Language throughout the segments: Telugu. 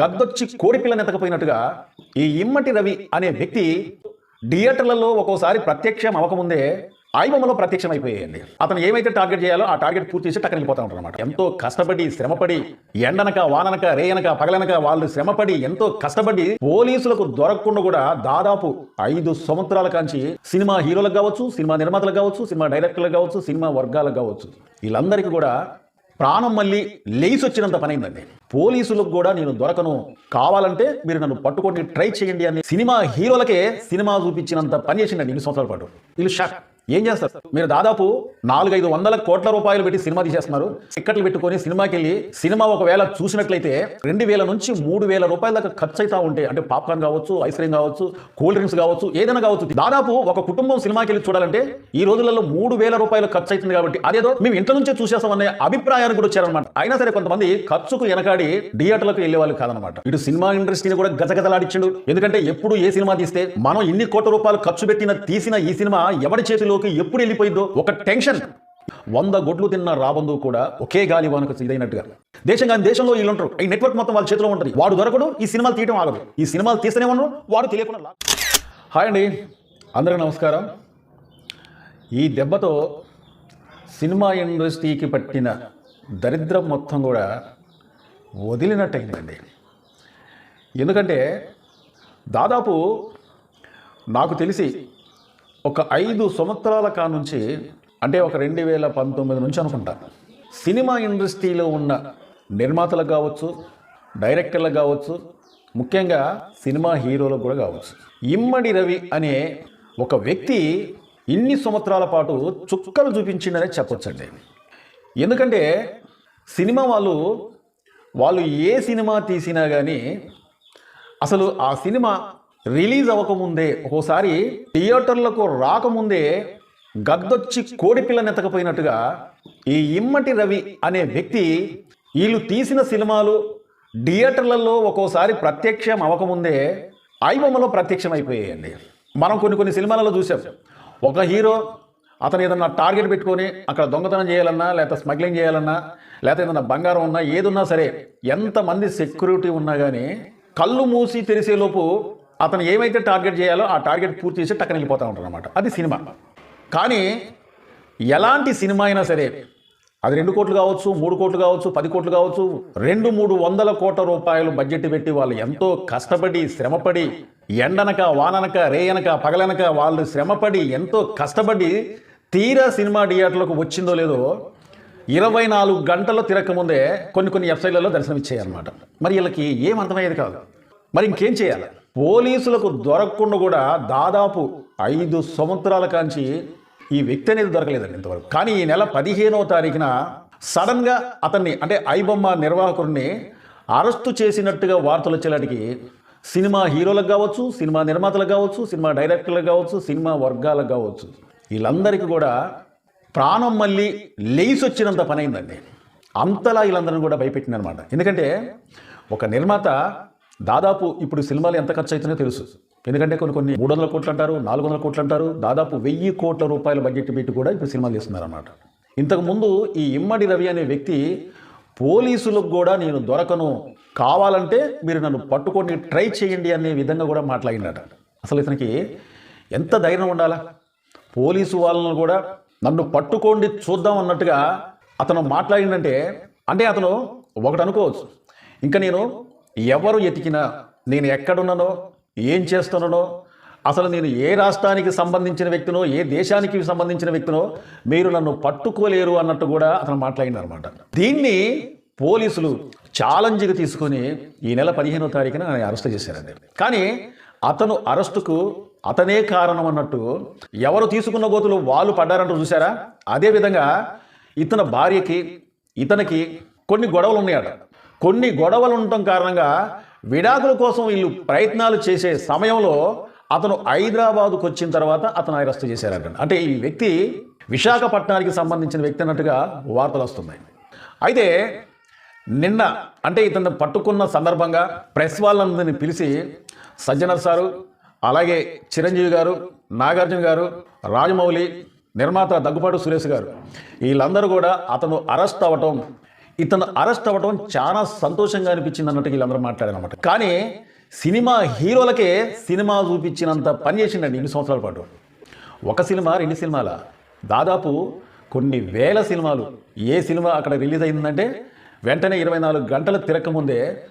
గద్దొచ్చి కోడిపిల్లని ఎతకపోయినట్టుగా ఈ ఇమ్మటి రవి అనే వ్యక్తి థియేటర్లలో ఒక్కోసారి ప్రత్యక్షం అవ్వకముందే ఐబొమ్మలో ప్రత్యక్షం అయిపోయాయండి అతను ఏమైతే టార్గెట్ చేయాలో ఆ టార్గెట్ పూర్తి చేసి టక్కన వెళ్ళిపోతా ఉంటారు అనమాట ఎంతో కష్టపడి శ్రమపడి ఎండనక వాననక రేయనక పగలనక వాళ్ళు శ్రమపడి ఎంతో కష్టపడి పోలీసులకు దొరకకుండా కూడా దాదాపు ఐదు సంవత్సరాల కాంచి సినిమా హీరోలకు కావచ్చు సినిమా నిర్మాతలకు కావచ్చు సినిమా డైరెక్టర్లకు కావచ్చు సినిమా వర్గాలకు కావచ్చు. వీళ్ళందరికీ కూడా ప్రాణం మళ్ళీ లేచి వచ్చినంత పనైందండి. పోలీసులకు కూడా నేను దొరకను. కావాలంటే మీరు నన్ను పట్టుకొని ట్రై చేయండి అని సినిమా హీరోలకే సినిమా చూపించినంత పని చేసిండండి ఇన్ని సంవత్సరాల పాటు. వీళ్ళు షాక్. ఏం చేస్తారు? మీరు దాదాపు నాలుగైదు వందల కోట్ల రూపాయలు పెట్టి సినిమా తీసేస్తున్నారు. టిక్కెట్లు పెట్టుకొని సినిమాకి వెళ్ళి సినిమా ఒకవేళ చూసినట్లయితే రెండు వేల నుంచి మూడు వేల రూపాయల దాకా ఖర్చు అవుతా ఉంటాయి అంటే పాప్కార్న్ కావచ్చు ఐస్ క్రీమ్ కావచ్చు కూల్ డ్రింక్స్ కావచ్చు ఏదైనా కావచ్చు. దాదాపు ఒక కుటుంబం సినిమాకి వెళ్ళి చూడాలంటే ఈ రోజులలో మూడు వేల రూపాయలు ఖర్చు అవుతుంది కాబట్టి అదేదో మేము ఇంట్లో నుంచే చూసేస్తామనే అభిప్రాయానికి కూడా వచ్చారనమాట అయినా సరే కొంతమంది ఖర్చుకు వెనకాడి థియేటర్లకు వెళ్ళే వాళ్ళు కాదనమాట ఇటు సినిమా ఇండస్ట్రీని కూడా గజగజలాడిచ్చిండు ఎందుకంటే ఎప్పుడు ఏ సినిమా తీస్తే మనం ఇన్ని కోట్ల రూపాయలు ఖర్చు పెట్టిన తీసిన ఈ సినిమా ఎవరి చేతిలో చేతిలోకి ఎప్పుడు వెళ్ళిపోయిందో ఒక టెన్షన్. వంద గొడ్లు తిన్న రాబందు కూడా ఒకే గాలి వానకు ఇదైనట్టుగా దేశం కానీ దేశంలో వీళ్ళు ఉంటారు. ఈ నెట్వర్క్ మొత్తం వాళ్ళ చేతిలో ఉంటుంది. వాడు దొరకడు ఈ సినిమాలు తీయడం ఆగదు. ఈ సినిమాలు తీస్తూనే ఉన్నాడు వాడు తెలియకుండా హాయ్ అండి. అందరికీ నమస్కారం. ఈ దెబ్బతో సినిమా ఇండస్ట్రీకి పట్టిన దరిద్రం మొత్తం కూడా వదిలినట్టయిందండి. ఎందుకంటే దాదాపు నాకు తెలిసి ఒక ఐదు సంవత్సరాల కానుంచి అంటే ఒక రెండు వేల పంతొమ్మిది నుంచి అనుకుంటా. సినిమా ఇండస్ట్రీలో ఉన్న నిర్మాతలకు కావచ్చు డైరెక్టర్లకు కావచ్చు ముఖ్యంగా సినిమా హీరోలకు కూడా కావచ్చు. ఇమ్మడి రవి అనే ఒక వ్యక్తి ఇన్ని సంవత్సరాల పాటు చుక్కలు చూపించిండనే చెప్పొచ్చండి. ఎందుకంటే సినిమా వాళ్ళు వాళ్ళు ఏ సినిమా తీసినా కానీ అసలు ఆ సినిమా రిలీజ్ అవ్వకముందే ఒకసారి థియేటర్లకు రాకముందే గద్దొచ్చి కోడిపిల్ల పిల్లని ఈ ఇమ్మటి రవి అనే వ్యక్తి వీళ్ళు తీసిన సినిమాలు థియేటర్లలో ఒక్కోసారి ప్రత్యక్షం అవ్వకముందే ఐబొమ్మలో ప్రత్యక్షం అయిపోయాయండి మనం కొన్ని కొన్ని సినిమాలలో చూసాం ఒక హీరో అతను ఏదన్నా టార్గెట్ పెట్టుకొని అక్కడ దొంగతనం చేయాలన్నా లేకపోతే స్మగ్లింగ్ చేయాలన్నా లేకపోతే ఏదన్నా బంగారం ఉన్నా ఏదున్నా సరే ఎంతమంది సెక్యూరిటీ ఉన్నా కానీ కళ్ళు మూసి తెరిసేలోపు అతను ఏమైతే టార్గెట్ చేయాలో ఆ టార్గెట్ పూర్తి చేసి టక్కన వెళ్ళిపోతూ ఉంటాడు అనమాట అది సినిమా. కానీ ఎలాంటి సినిమా అయినా సరే అది రెండు కోట్లు కావచ్చు మూడు కోట్లు కావచ్చు పది కోట్లు కావచ్చు రెండు మూడు వందల కోట్ల రూపాయలు బడ్జెట్ పెట్టి వాళ్ళు ఎంతో కష్టపడి శ్రమపడి ఎండనక వాననక రేయనక పగలనక వాళ్ళు శ్రమపడి ఎంతో కష్టపడి తీరా సినిమా థియేటర్లకు వచ్చిందో లేదో ఇరవై నాలుగు గంటల్లో తిరగకముందే కొన్ని కొన్ని వెబ్సైట్లలో దర్శనం ఇచ్చేయాలన్నమాట మరి వీళ్ళకి ఏం అర్థమయ్యేది కాదు. మరి ఇంకేం చేయాలి? పోలీసులకు దొరకకుండా కూడా దాదాపు ఐదు సంవత్సరాల కాంచి ఈ వ్యక్తి అనేది దొరకలేదండి ఇంతవరకు. కానీ ఈ నెల పదిహేనవ తారీఖున సడన్గా అతన్ని అంటే ఐబొమ్మ నిర్వాహకుడిని అరెస్టు చేసినట్టుగా వార్తలు వచ్చేలాటికి సినిమా హీరోలకు కావచ్చు సినిమా నిర్మాతలకు కావచ్చు సినిమా డైరెక్టర్లకు కావచ్చు సినిమా వర్గాలకు కావచ్చు వీళ్ళందరికీ కూడా ప్రాణం మళ్ళీ లేచి వచ్చినంత పని అయిందండి అంతలా వీళ్ళందరిని కూడా భయపెట్టిందనమాట. ఎందుకంటే ఒక నిర్మాత దాదాపు ఇప్పుడు సినిమాలు ఎంత ఖర్చు అవుతుందో తెలుసు. ఎందుకంటే కొన్ని కొన్ని మూడు వందల కోట్లు అంటారు నాలుగు వందల కోట్లు అంటారు దాదాపు వెయ్యి కోట్ల రూపాయల బడ్జెట్ పెట్టి కూడా ఇప్పుడు సినిమాలు తీస్తున్నారన్నమాట ఇంతకుముందు ఈ ఇమ్మడి రవి అనే వ్యక్తి పోలీసులకు కూడా నేను దొరకను కావాలంటే మీరు నన్ను పట్టుకొని ట్రై చేయండి అనే విధంగా కూడా మాట్లాడినట అసలు ఇతనికి ఎంత ధైర్యం ఉండాలా? పోలీసు వాళ్ళను కూడా నన్ను పట్టుకోండి చూద్దాం అన్నట్టుగా అతను మాట్లాడిందంటే అంటే అతను ఒకటి అనుకోవచ్చు. ఇంకా నేను ఎవరు ఎతికినా నేను ఎక్కడున్నానో ఏం చేస్తున్నానో అసలు నేను ఏ రాష్ట్రానికి సంబంధించిన వ్యక్తినో ఏ దేశానికి సంబంధించిన వ్యక్తినో మీరు నన్ను పట్టుకోలేరు అన్నట్టు కూడా అతను మాట్లాడినారనమాట దీన్ని పోలీసులు ఛాలెంజ్గా తీసుకొని ఈ నెల పదిహేనో తారీఖున ఆయన అరెస్ట్ చేశారండి. కానీ అతను అరెస్టుకు అతనే కారణం అన్నట్టు ఎవరు తీసుకున్న గోతులు వాళ్ళు పడ్డారంటూ చూసారా అదే విధంగా ఇతని భార్యకి ఇతనికి కొన్ని గొడవలు ఉన్నాయట. కొన్ని గొడవలు ఉండటం కారణంగా విడాకుల కోసం వీళ్ళు ప్రయత్నాలు చేసే సమయంలో అతను హైదరాబాదుకు వచ్చిన తర్వాత అతను అరెస్ట్ చేశారట. అంటే ఈ వ్యక్తి విశాఖపట్నానికి సంబంధించిన వ్యక్తి అన్నట్టుగా వార్తలు వస్తున్నాయి. అయితే నిన్న అంటే ఇతను పట్టుకున్న సందర్భంగా ప్రెస్ వాళ్ళందరిని పిలిచి సజ్జనర్ సారు అలాగే చిరంజీవి గారు నాగార్జున గారు రాజమౌళి నిర్మాత దగ్గుపాటు సురేష్ గారు వీళ్ళందరూ కూడా అతను అరెస్ట్ అవ్వటం ఇతను అరెస్ట్ అవ్వడం చాలా సంతోషంగా అనిపించింది అన్నట్టు వీళ్ళందరూ మాట్లాడారనమాట కానీ సినిమా హీరోలకే సినిమా చూపించినంత పని చేసిండండి ఇన్ని సంవత్సరాల పాటు. ఒక సినిమా రెండు సినిమాల. దాదాపు కొన్ని వేల సినిమాలు. ఏ సినిమా అక్కడ రిలీజ్ అయిందంటే వెంటనే ఇరవై నాలుగు గంటల తిరగకముందే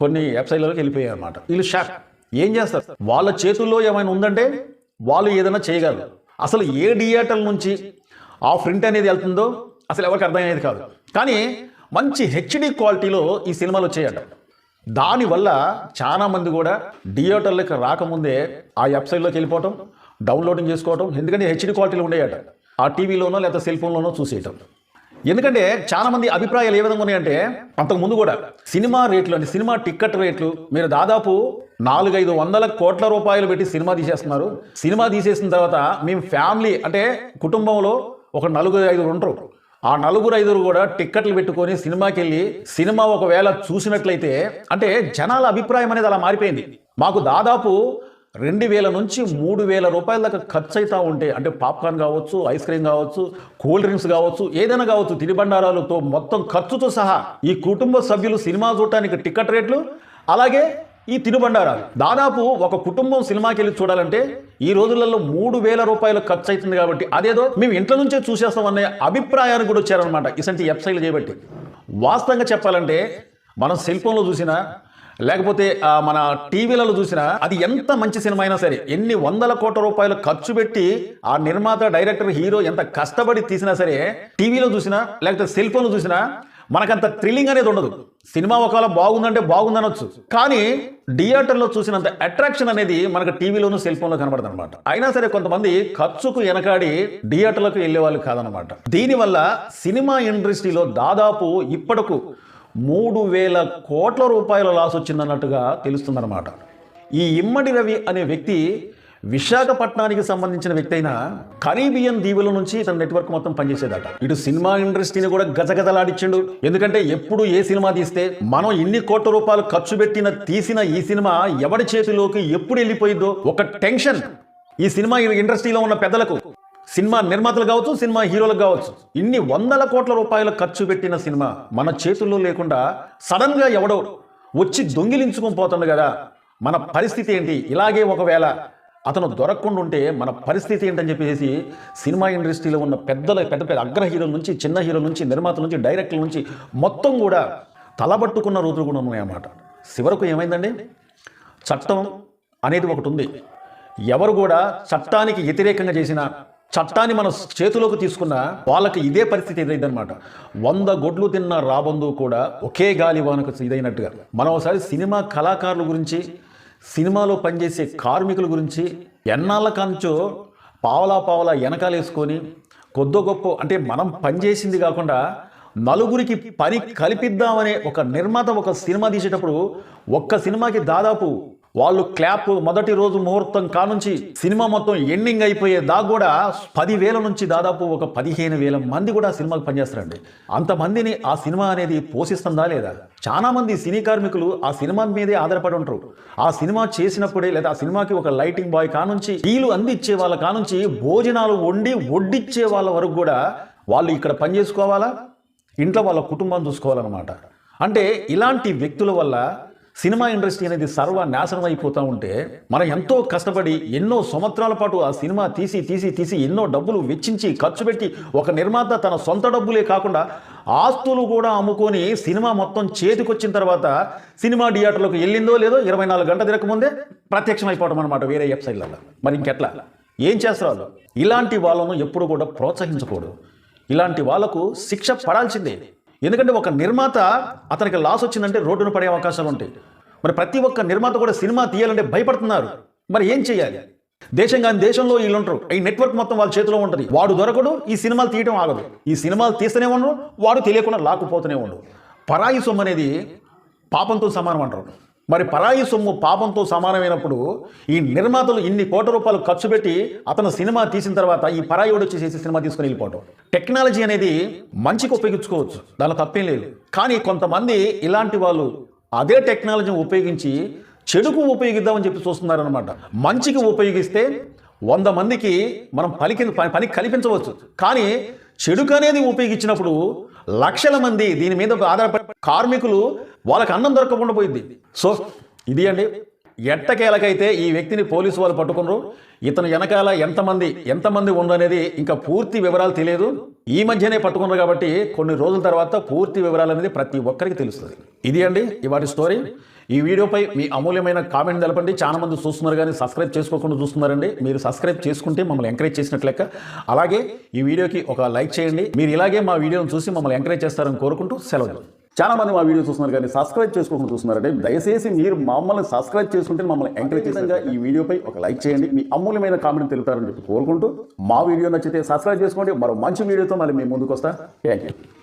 కొన్ని వెబ్సైట్లలోకి వెళ్ళిపోయాయి అనమాట వీళ్ళు షాక్. ఏం చేస్తారు? వాళ్ళ చేతుల్లో ఏమైనా ఉందంటే వాళ్ళు ఏదైనా చేయగలరు. అసలు ఏ థియేటర్ నుంచి ఆ ప్రింట్ అనేది వెళ్తుందో అసలు ఎవరికి అర్థమయ్యేది కాదు. కానీ మంచి హెచ్డి క్వాలిటీలో ఈ సినిమాలు వచ్చాయట. దానివల్ల చాలామంది కూడా థియేటర్లకు రాకముందే ఆ వెబ్సైట్లోకి వెళ్ళిపోవటం డౌన్లోడింగ్ చేసుకోవటం ఎందుకంటే హెచ్డి క్వాలిటీలో ఉండేయట. ఆ టీవీలోనో లేదా సెల్ ఫోన్లోనో చూసేయటం. ఎందుకంటే చాలా మంది అభిప్రాయాలు ఏ విధంగా ఉన్నాయంటే అంతకు ముందు కూడా సినిమా రేట్లు అంటే సినిమా టిక్కెట్ రేట్లు మీరు దాదాపు నాలుగైదు వందల కోట్ల రూపాయలు పెట్టి సినిమా తీసేస్తున్నారు. సినిమా తీసేసిన తర్వాత మేము ఫ్యామిలీ అంటే కుటుంబంలో ఒక నలుగురు ఐదుగురు ఉంటారు. ఆ నలుగురు ఐదుగురు కూడా టిక్కెట్లు పెట్టుకొని సినిమాకి వెళ్ళి సినిమా ఒకవేళ చూసినట్లయితే అంటే జనాల అభిప్రాయం అనేది అలా మారిపోయింది. మాకు దాదాపు రెండు వేల నుంచి మూడు వేల రూపాయల దాకా ఖర్చు అవుతూ ఉంటే అంటే పాప్కార్న్ కావచ్చు ఐస్ క్రీమ్ కావచ్చు కూల్ డ్రింక్స్ కావచ్చు ఏదైనా కావచ్చు తినుబండారాలతో మొత్తం ఖర్చుతో సహా ఈ కుటుంబ సభ్యులు సినిమా చూడటానికి టికెట్ రేట్లు అలాగే ఈ తినుబండారాలు. దాదాపు ఒక కుటుంబం సినిమాకి వెళ్ళి చూడాలంటే ఈ రోజులలో మూడు వేల రూపాయలు ఖర్చు అవుతుంది కాబట్టి అదేదో మేము ఇంట్లో నుంచే చూసేస్తాం అనే అభిప్రాయానికి కూడా వచ్చారనమాట ఇసంటి వెబ్సైట్లు చేయబట్టి. వాస్తవంగా చెప్పాలంటే మనం సెల్ ఫోన్లో చూసినా లేకపోతే మన టీవీలలో చూసినా అది ఎంత మంచి సినిమా అయినా సరే ఎన్ని వందల కోట్ల రూపాయలు ఖర్చు పెట్టి ఆ నిర్మాత డైరెక్టర్ హీరో ఎంత కష్టపడి తీసినా సరే టీవీలో చూసినా లేకపోతే సెల్ ఫోన్లో చూసినా మనకంత థ్రిల్లింగ్ అనేది ఉండదు. సినిమా ఒకవేళ బాగుందంటే బాగుందనొచ్చు. కానీ థియేటర్లో చూసినంత అట్రాక్షన్ అనేది మనకు టీవీలోనూ సెల్ ఫోన్లో కనబడదు అనమాట అయినా సరే కొంతమంది ఖర్చుకు వెనకాడి థియేటర్లకు వెళ్ళే వాళ్ళు కాదనమాట. దీనివల్ల సినిమా ఇండస్ట్రీలో దాదాపు ఇప్పటికు మూడు వేల కోట్ల రూపాయల లాస్ వచ్చిందన్నట్టుగా తెలుస్తుందన్నమాట. ఈ ఇమ్మడి రవి అనే వ్యక్తి విశాఖపట్నానికి సంబంధించిన వ్యక్తి అయిన కరీబియన్ దీవుల నుంచి తన నెట్వర్క్ మొత్తం పనిచేసేదట. ఇటు సినిమా ఇండస్ట్రీని కూడా గజగజలాడిచ్చిండు. ఎందుకంటే ఎప్పుడు ఏ సినిమా తీస్తే మనం ఇన్ని కోట్ల రూపాయలు ఖర్చు పెట్టిన తీసిన ఈ సినిమా ఎవరి చేతిలోకి ఎప్పుడు వెళ్ళిపోయిందో ఒక టెన్షన్. ఈ సినిమా ఇండస్ట్రీలో ఉన్న పెద్దలకు. సినిమా నిర్మాతలు కావచ్చు సినిమా హీరోలకు కావచ్చు. ఇన్ని వందల కోట్ల రూపాయలు ఖర్చు పెట్టిన సినిమా మన చేతుల్లో లేకుండా సడన్గా ఎవడో వచ్చి దొంగిలించుకొని పోతుండు కదా. మన పరిస్థితి ఏంటి? ఇలాగే ఒకవేళ అతను దొరకకుండా ఉంటే మన పరిస్థితి ఏంటని చెప్పేసి సినిమా ఇండస్ట్రీలో ఉన్న పెద్దల పెద్ద పెద్ద అగ్ర హీరోల నుంచి చిన్న హీరోల నుంచి నిర్మాతల నుంచి డైరెక్టర్ల నుంచి మొత్తం కూడా తలబట్టుకున్న రోజులు కూడా ఉన్నాయన్నమాట. చివరకు ఏమైందండి? చట్టం అనేది ఒకటి ఉంది. ఎవరు కూడా చట్టానికి వ్యతిరేకంగా చేసిన చట్టాన్ని మన చేతిలోకి తీసుకున్న వాళ్ళకి ఇదే పరిస్థితి ఎదురైందనమాట వంద గొడ్లు తిన్న రాబందు కూడా ఒకే గాలి వానకు ఇదైనట్టుగా. మనం ఒకసారి సినిమా కళాకారుల గురించి సినిమాలో పనిచేసే కార్మికుల గురించి ఎన్నాళ్ళ కాంచో పావలా పావలా వెనకాలేసుకొని కొద్దో గొప్ప అంటే మనం పనిచేసింది కాకుండా నలుగురికి పని కల్పిద్దామనే ఒక నిర్మాత ఒక సినిమా తీసేటప్పుడు ఒక్క సినిమాకి దాదాపు వాళ్ళు క్లాప్ మొదటి రోజు ముహూర్తం కానుంచి సినిమా మొత్తం ఎండింగ్ అయిపోయే దాకా కూడా పదివేల నుంచి దాదాపు ఒక పదిహేను వేల మంది కూడా సినిమాకు పనిచేస్తారండి. అంతమందిని ఆ సినిమా అనేది పోషిస్తుందా లేదా? చాలా మంది సినీ కార్మికులు ఆ సినిమా మీదే ఆధారపడి ఉంటారు. ఆ సినిమా చేసినప్పుడే లేదా ఆ సినిమాకి ఒక లైటింగ్ బాయ్ కానుంచి టీలు అందించే వాళ్ళ కానుంచి భోజనాలు వండి వడ్డిచ్చే వాళ్ళ వరకు కూడా వాళ్ళు ఇక్కడ పని చేసుకోవాలా? ఇంట్లో వాళ్ళ కుటుంబం చూసుకోవాలన్నమాట. అంటే ఇలాంటి వ్యక్తుల వల్ల సినిమా ఇండస్ట్రీ అనేది సర్వ నాశనం అయిపోతూ ఉంటే మనం ఎంతో కష్టపడి ఎన్నో సంవత్సరాల పాటు ఆ సినిమా తీసి తీసి తీసి ఎన్నో డబ్బులు వెచ్చించి ఖర్చు పెట్టి ఒక నిర్మాత తన సొంత డబ్బులే కాకుండా ఆస్తులు కూడా అమ్ముకొని సినిమా మొత్తం చేతికొచ్చిన తర్వాత సినిమా థియేటర్లకు వెళ్ళిందో లేదో ఇరవై నాలుగు గంటల తిరగకముందే ప్రత్యక్షం అయిపోవడం అనమాట వేరే వెబ్సైట్లలో మరి ఇంకెట్లా? ఏం చేస్తారు ఇలాంటి వాళ్ళను ఎప్పుడు కూడా ప్రోత్సహించకూడదు. ఇలాంటి వాళ్ళకు శిక్ష పడాల్సిందే. ఎందుకంటే ఒక నిర్మాత అతనికి లాస్ వచ్చిందంటే రోడ్డున పడే అవకాశాలు ఉంటాయి. మరి ప్రతి ఒక్క నిర్మాత కూడా సినిమా తీయాలంటే భయపడుతున్నారు. మరి ఏం చేయాలి? దేశం కానీ దేశంలో వీళ్ళు ఉంటారు ఈ నెట్వర్క్ మొత్తం వాళ్ళ చేతిలో ఉంటుంది. వాడు దొరకడు ఈ సినిమాలు తీయడం ఆగదు. ఈ సినిమాలు తీస్తూనే ఉండరు వాడు తెలియకుండా లాక్కుపోతూనే ఉండడు పరాయి సొమ్ము అనేది పాపంతో సమానం అంటారు. మరి పరాయి సొమ్ము పాపంతో సమానమైనప్పుడు ఈ నిర్మాతలు ఇన్ని కోట్ల రూపాయలు ఖర్చు పెట్టి అతను సినిమా తీసిన తర్వాత ఈ పరాయివాడు వచ్చేసి సినిమా తీసుకుని వెళ్ళిపోవడం టెక్నాలజీ అనేది మంచికి ఉపయోగించుకోవచ్చు. దానిలో తప్పేం లేదు. కానీ కొంతమంది ఇలాంటి వాళ్ళు అదే టెక్నాలజీని ఉపయోగించి చెడుకు ఉపయోగిద్దామని చెప్పి చూస్తున్నారనమాట మంచికి ఉపయోగిస్తే వంద మందికి మనం పలికి పని కల్పించవచ్చు. కానీ చెడుకు అనేది ఉపయోగించినప్పుడు లక్షల మంది దీని మీద ఆధారపడి కార్మికులు వాళ్ళకి అన్నం దొరకకుండా పోయింది. సో ఇది అండి. ఎట్టకేలకైతే ఈ వ్యక్తిని పోలీసు వాళ్ళు పట్టుకున్నారు. ఇతను వెనకాల ఎంతమంది ఎంతమంది ఉందనేది ఇంకా పూర్తి వివరాలు తెలియదు. ఈ మధ్యనే పట్టుకున్నారు కాబట్టి కొన్ని రోజుల తర్వాత పూర్తి వివరాలు అనేది ప్రతి ఒక్కరికి తెలుస్తుంది. ఇది అండి ఇవాటి స్టోరీ ఈ వీడియోపై మీ అమూల్యమైన కామెంట్ తెలపండి. చాలా మంది చూస్తున్నారు కానీ సబ్స్క్రైబ్ చేసుకోకుండా చూస్తున్నారండి. మీరు సబ్స్క్రైబ్ చేసుకుంటే మమ్మల్ని ఎంకరేజ్ చేసినట్లు లెక్క. అలాగే ఈ వీడియోకి ఒక లైక్ చేయండి. మీరు ఇలాగే మా వీడియోను చూసి మమ్మల్ని ఎంకరేజ్ చేస్తారని కోరుకుంటూ సెలవు. చాలా మంది మా వీడియో చూస్తున్నారు కానీ సబ్స్క్రైబ్ చేసుకోకుండా చూస్తున్నారంటే దయచేసి మీరు మమ్మల్ని సబ్స్క్రైబ్ చేసుకుంటే మమ్మల్ని ఎంకరేజ్ చేసేందుకు ఈ వీడియోపై ఒక లైక్ చేయండి. మీ అమూల్యమైన కామెంట్ తెలుపుతారని చెప్పి కోరుకుంటూ మా వీడియో నచ్చితే సబ్స్క్రైబ్ చేసుకోండి. మరో మంచి వీడియోతో మళ్ళీ మేము ముందుకు వస్తా థ్యాంక్ యూ